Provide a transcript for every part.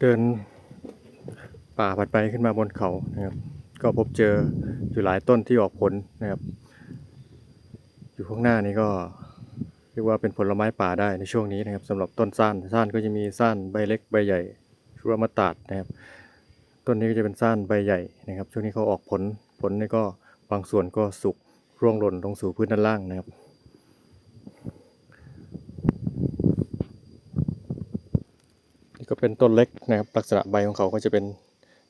เดินป่าผัดไปขึ้นมาบนเขานะครับ ก็พบเจออยู่หลายต้นที่ออกผลนะครับ อยู่ข้างหน้านี้ก็เรียกว่าเป็นผลไม้ป่าได้ในช่วงนี้นะครับสำหรับต้นซ่านซ่านก็จะมีซ่านใบเล็กใบใหญ่ชื่อว่ามะตาดนะครับ ต้นนี้ก็จะเป็นซ่านใบใหญ่นะครับ ช่วงนี้เขาออกผลผลนี่ก็บางส่วนก็สุกร่วงหล่นลงสู่พื้นด้านล่างนะครับ นี่ก็ เป็นต้นเล็กนะครับ ลักษณะใบของเขาก็จะเป็น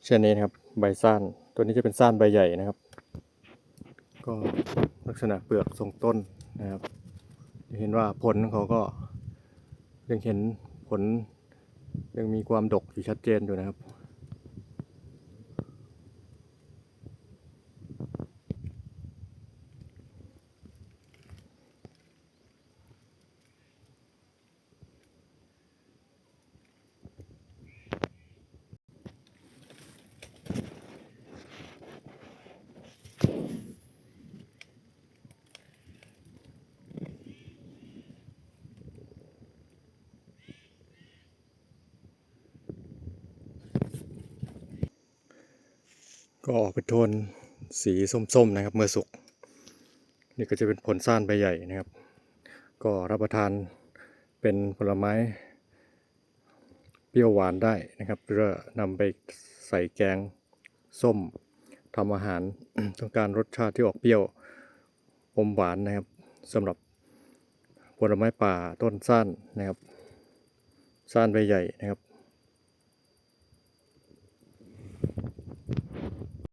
เช่นนี้นะครับ ใบสั้น ตัวนี้จะเป็นสั้นใบใหญ่นะครับ ก็ลักษณะเปลือกทรงต้นนะครับ เห็นว่าผลของเขาก็ยังเห็นผลยังมีความดกอยู่ชัดเจนอยู่นะครับ ก็ออกเป็นโทนสีส้มๆนะครับเมื่อสุกนี่ก็จะเป็นผลซ่านใบใหญ่นะครับ ก็รับประทานเป็นผลไม้เปรี้ยวหวานได้นะครับหรือว่านำไปใส่แกงส้มทำอาหารต้องการรสชาติที่ออกเปรี้ยวอมหวานนะครับสำหรับผลไม้ป่าต้นซ่านนะครับซ่านใบใหญ่นะครับ